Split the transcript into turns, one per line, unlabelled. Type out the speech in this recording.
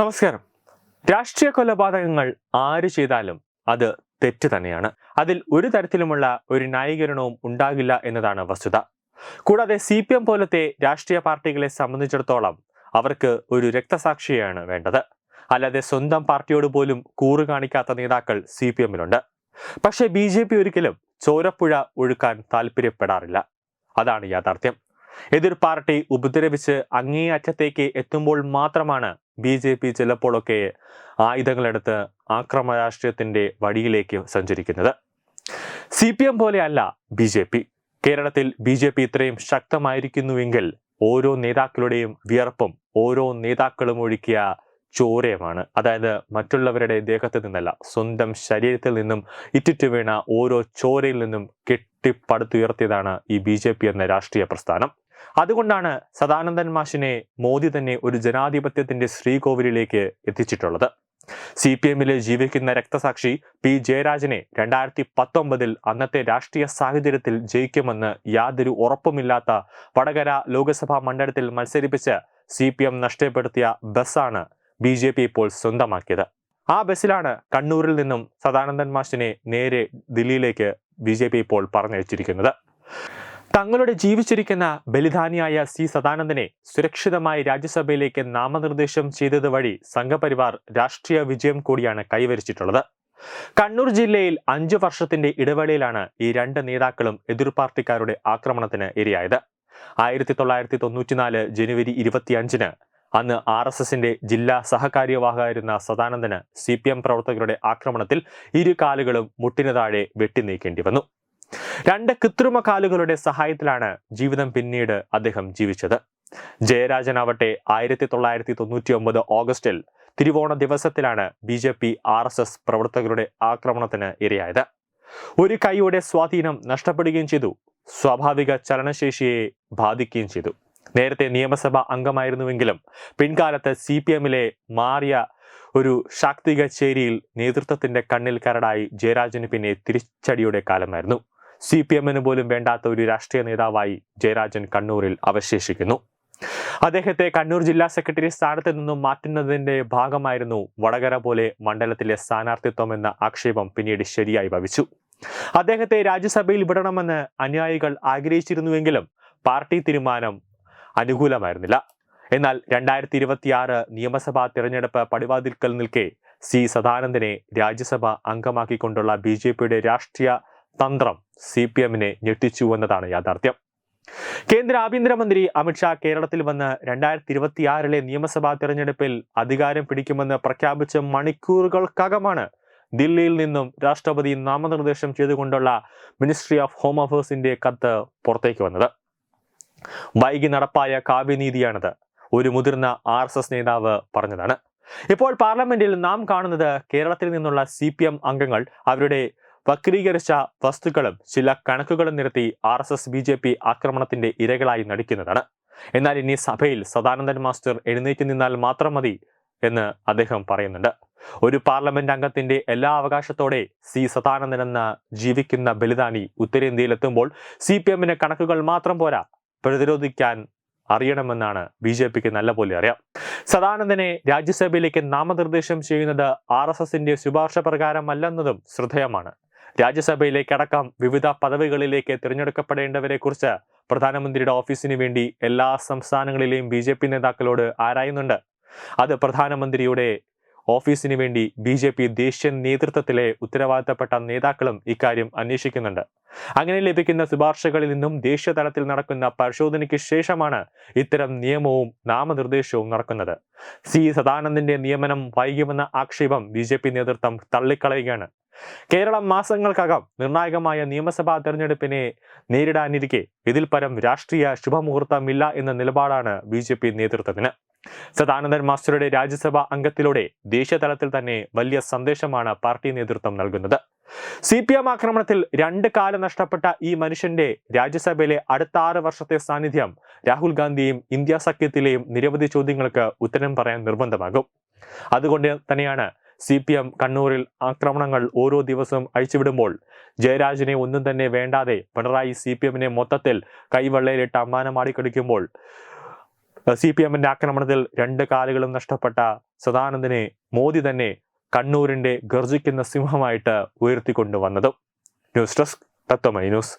നമസ്കാരം. രാഷ്ട്രീയ കൊലപാതകങ്ങൾ ആര് ചെയ്താലും അത് തെറ്റ് തന്നെയാണ്. അതിൽ ഒരു തരത്തിലുമുള്ള ഒരു ന്യായീകരണവും ഉണ്ടാകില്ല എന്നതാണ് വസ്തുത. കൂടാതെ സി പി എം പോലത്തെ രാഷ്ട്രീയ പാർട്ടികളെ സംബന്ധിച്ചിടത്തോളം അവർക്ക് ഒരു രക്തസാക്ഷിയാണ് വേണ്ടത്. അല്ലാതെ സ്വന്തം പാർട്ടിയോട് പോലും കൂറ് കാണിക്കാത്ത നേതാക്കൾ സി പി എമ്മിലുണ്ട്. പക്ഷേ ബി ജെ പി ഒരിക്കലും ചോരപ്പുഴ ഒഴുക്കാൻ താല്പര്യപ്പെടാറില്ല. അതാണ് യാഥാർത്ഥ്യം. എതിർ പാർട്ടി ഉപദ്രവിച്ച് അങ്ങേയറ്റത്തേക്ക് എത്തുമ്പോൾ മാത്രമാണ് ബി ജെ പി ചിലപ്പോഴൊക്കെ ആയുധങ്ങളെടുത്ത് ആക്രമ രാഷ്ട്രീയത്തിന്റെ വഴിയിലേക്ക് സഞ്ചരിക്കുന്നത്. സി പി എം പോലെയല്ല ബി ജെ പി. കേരളത്തിൽ ബി ജെ പി ഇത്രയും ശക്തമായിരിക്കുന്നുവെങ്കിൽ ഓരോ നേതാക്കളുടെയും വിയർപ്പും ഓരോ നേതാക്കളും ഒഴുക്കിയ ചോരയുമാണ്. അതായത് മറ്റുള്ളവരുടെ ദേഹത്ത് നിന്നല്ല സ്വന്തം ശരീരത്തിൽ നിന്നും ഇറ്റിറ്റ് വീണ ഓരോ ചോരയിൽ നിന്നും കെട്ടിപ്പടുത്തുയർത്തിയതാണ് ഈ ബി എന്ന രാഷ്ട്രീയ പ്രസ്ഥാനം. അതുകൊണ്ടാണ് സദാനന്ദൻ മാഷിനെ മോദി തന്നെ ഒരു ജനാധിപത്യത്തിന്റെ ശ്രീകോവിലിലേക്ക് എത്തിച്ചിട്ടുള്ളത്. സി പി എമ്മിലെ ജീവിക്കുന്ന രക്തസാക്ഷി പി ജയരാജനെ രണ്ടായിരത്തി പത്തൊമ്പതിൽ അന്നത്തെ രാഷ്ട്രീയ സാഹചര്യത്തിൽ ജയിക്കുമെന്ന് യാതൊരു ഉറപ്പുമില്ലാത്ത വടകര ലോക്സഭാ മണ്ഡലത്തിൽ മത്സരിപ്പിച്ച് സി പി എം നഷ്ടപ്പെടുത്തിയ ബസ്സാണ് ബി ജെ പി ഇപ്പോൾ സ്വന്തമാക്കിയത്. ആ ബസ്സിലാണ് കണ്ണൂരിൽ നിന്നും സദാനന്ദൻ മാഷിനെ നേരെ ദില്ലിയിലേക്ക് ബി ജെ പി ഇപ്പോൾ പറഞ്ഞയച്ചിരിക്കുന്നത്. തങ്ങളുടെ ജീവിച്ചിരിക്കുന്ന ബലിദാനിയായ സി സദാനന്ദനെ സുരക്ഷിതമായി രാജ്യസഭയിലേക്ക് നാമനിർദ്ദേശം ചെയ്തത് വഴി സംഘപരിവാർ രാഷ്ട്രീയ വിജയം കൂടിയാണ് കൈവരിച്ചിട്ടുള്ളത്. കണ്ണൂർ ജില്ലയിൽ അഞ്ചു വർഷത്തിന്റെ ഇടവേളയിലാണ് ഈ രണ്ട് നേതാക്കളും എതിർപാർട്ടിക്കാരുടെ ആക്രമണത്തിന് ഇരയായത്. ആയിരത്തി തൊള്ളായിരത്തി തൊണ്ണൂറ്റിനാല് ജനുവരി ഇരുപത്തിയഞ്ചിന് അന്ന് ആർ എസ് എസിന്റെ ജില്ലാ സഹകാര്യവാഹകരായിരുന്ന സദാനന്ദന് സി പി എം പ്രവർത്തകരുടെ ആക്രമണത്തിൽ ഇരു കാലുകളും മുട്ടിന് താഴെ വെട്ടിനീക്കേണ്ടി വന്നു. രണ്ട് കൃത്രിമ കാലുകളുടെ സഹായത്തിലാണ് ജീവിതം പിന്നീട് അദ്ദേഹം ജീവിച്ചത്. ജയരാജനാവട്ടെ ആയിരത്തി തൊള്ളായിരത്തി തൊണ്ണൂറ്റി ഒമ്പത് ഓഗസ്റ്റിൽ തിരുവോണ ദിവസത്തിലാണ് B J P R S S പ്രവർത്തകരുടെ ആക്രമണത്തിന് ഇരയായത്. ഒരു കൈയുടെ സ്വാധീനം നഷ്ടപ്പെടുകയും ചെയ്തു. സ്വാഭാവിക ചലനശേഷിയെ ബാധിക്കുകയും ചെയ്തു. നേരത്തെ നിയമസഭ അംഗമായിരുന്നുവെങ്കിലും പിൻകാലത്ത് സി പി എമ്മിലെ മാറിയ ഒരു ശാക്തിക ചേരിയിൽ നേതൃത്വത്തിന്റെ കണ്ണിൽ കരടായി ജയരാജന് പിന്നെ തിരിച്ചടിയുടെ കാലമായിരുന്നു. സി പി എമ്മിന് പോലും വേണ്ടാത്ത ഒരു രാഷ്ട്രീയ നേതാവായി ജയരാജൻ കണ്ണൂരിൽ അവശേഷിക്കുന്നു. അദ്ദേഹത്തെ കണ്ണൂർ ജില്ലാ സെക്രട്ടറി സ്ഥാനത്ത് നിന്നും മാറ്റുന്നതിന്റെ ഭാഗമായിരുന്നു വടകര പോലെ മണ്ഡലത്തിലെ സ്ഥാനാർത്ഥിത്വം എന്ന ആക്ഷേപം പിന്നീട് ശരിയായി ഭവിച്ചു. അദ്ദേഹത്തെ രാജ്യസഭയിൽ വിടണമെന്ന് അനുയായികൾ ആഗ്രഹിച്ചിരുന്നുവെങ്കിലും പാർട്ടി തീരുമാനം അനുകൂലമായിരുന്നില്ല. എന്നാൽ രണ്ടായിരത്തി ഇരുപത്തിയാറ് നിയമസഭാ തിരഞ്ഞെടുപ്പ് പടിവാതിൽക്കൽ നിൽക്കെ സി സദാനന്ദനെ രാജ്യസഭ അംഗമാക്കിക്കൊണ്ടുള്ള ബി ജെ പിയുടെ രാഷ്ട്രീയ തന്ത്രം സി പി എമ്മിനെ ഞെട്ടിച്ചു എന്നതാണ് യാഥാർത്ഥ്യം. കേന്ദ്ര ആഭ്യന്തരമന്ത്രി അമിത്ഷാ കേരളത്തിൽ വന്ന് രണ്ടായിരത്തി ഇരുപത്തിയാറിലെ നിയമസഭാ തെരഞ്ഞെടുപ്പിൽ അധികാരം പിടിക്കുമെന്ന് പ്രഖ്യാപിച്ച മണിക്കൂറുകൾക്കകമാണ് ദില്ലിയിൽ നിന്നും രാഷ്ട്രപതി നാമനിർദ്ദേശം ചെയ്തുകൊണ്ടുള്ള മിനിസ്ട്രി ഓഫ് ഹോം അഫേഴ്സിന്റെ കത്ത് പുറത്തേക്ക് വന്നത്. വൈകി നടപ്പായ കാവ്യനീതിയാണിത് ഒരു മുതിർന്ന ആർ എസ് എസ് നേതാവ് പറഞ്ഞതാണ്. ഇപ്പോൾ പാർലമെന്റിൽ നാം കാണുന്നത് കേരളത്തിൽ നിന്നുള്ള സി പി എം അംഗങ്ങൾ അവരുടെ വക്രീകരിച്ച വസ്തുക്കളും ചില കണക്കുകളും നിരത്തി R S S B J P ആക്രമണത്തിന്റെ ഇരകളായി നടിക്കുന്നതാണ്. എന്നാൽ ഇനി സഭയിൽ സദാനന്ദൻ മാസ്റ്റർ എഴുന്നേറ്റ് നിന്നാൽ മാത്രം മതി എന്ന് അദ്ദേഹം പറയുന്നുണ്ട്. ഒരു പാർലമെന്റ് അംഗത്തിന്റെ എല്ലാ അവകാശത്തോടെ സി സദാനന്ദൻ എന്ന ജീവിക്കുന്ന ബലിദാനി ഉത്തരേന്ത്യയിലെത്തുമ്പോൾ സി പി എമ്മിന് കണക്കുകൾ മാത്രം പോരാ പ്രതിരോധിക്കാൻ അറിയണമെന്നാണ് ബി ജെ പിക്ക് നല്ലപോലെ അറിയാം. സദാനന്ദനെ രാജ്യസഭയിലേക്ക് നാമനിർദ്ദേശം ചെയ്യുന്നത് ആർ എസ് എസിന്റെ ശുപാർശ പ്രകാരമല്ലെന്നതും ശ്രദ്ധേയമാണ്. രാജ്യസഭയിലേക്കടക്കം വിവിധ പദവികളിലേക്ക് തിരഞ്ഞെടുക്കപ്പെടേണ്ടവരെ കുറിച്ച് പ്രധാനമന്ത്രിയുടെ ഓഫീസിന് വേണ്ടി എല്ലാ സംസ്ഥാനങ്ങളിലെയും ബി ജെ പി നേതാക്കളോട് ആരായുന്നുണ്ട്? അത് പ്രധാനമന്ത്രിയുടെ ഓഫീസിന് വേണ്ടി ബി ജെ പി ദേശീയ നേതൃത്വത്തിലെ ഉത്തരവാദിത്തപ്പെട്ട നേതാക്കളും ഇക്കാര്യം അന്വേഷിക്കുന്നുണ്ട്. അങ്ങനെ ലഭിക്കുന്ന ശുപാർശകളിൽ നിന്നും ദേശീയ തലത്തിൽ നടക്കുന്ന പരിശോധനയ്ക്ക് ശേഷമാണ് ഇത്തരം നിയമവും നാമനിർദ്ദേശവും നടക്കുന്നത്. സി സദാനന്ദന്റെ നിയമനം വൈകുമെന്ന ആക്ഷേപം ബി നേതൃത്വം തള്ളിക്കളയുകയാണ്. കേരളം മാസങ്ങൾക്കകം നിർണായകമായ നിയമസഭാ തെരഞ്ഞെടുപ്പിനെ നേരിടാനിരിക്കെ ഇതിൽ പരം രാഷ്ട്രീയ ശുഭമുഹൂർത്തമില്ല എന്ന നിലപാടാണ് ബി ജെ പി നേതൃത്വത്തിന്. സദാനന്ദൻ മാസ്റ്ററുടെ രാജ്യസഭാ അംഗത്തിലൂടെ ദേശീയതലത്തിൽ തന്നെ വലിയ സന്ദേശമാണ് പാർട്ടി നേതൃത്വം നൽകുന്നത്. സി പി എം ആക്രമണത്തിൽ രണ്ട് കാലം നഷ്ടപ്പെട്ട ഈ മനുഷ്യന്റെ രാജ്യസഭയിലെ അടുത്ത ആറ് വർഷത്തെ സാന്നിധ്യം രാഹുൽ ഗാന്ധിയും ഇന്ത്യ സഖ്യത്തിലെയും നിരവധി ചോദ്യങ്ങൾക്ക് ഉത്തരം പറയാൻ നിർബന്ധമാകും. അതുകൊണ്ട് തന്നെയാണ് സി പി എം കണ്ണൂരിൽ ആക്രമണങ്ങൾ ഓരോ ദിവസവും അഴിച്ചുവിടുമ്പോൾ ജയരാജനെ ഒന്നും തന്നെ വേണ്ടാതെ പിണറായി സി പി എമ്മിനെ മൊത്തത്തിൽ കൈവെള്ളയിലിട്ട് അമ്മാനമാടി കളിക്കുമ്പോൾ സി പി എമ്മിന്റെ ആക്രമണത്തിൽ രണ്ട് കാലുകളും നഷ്ടപ്പെട്ട സദാനന്ദനെ മോദി തന്നെ കണ്ണൂരിന്റെ ഗർജിക്കുന്ന സിംഹമായിട്ട് ഉയർത്തിക്കൊണ്ടുവന്നതും. News desk Tatwamayi news.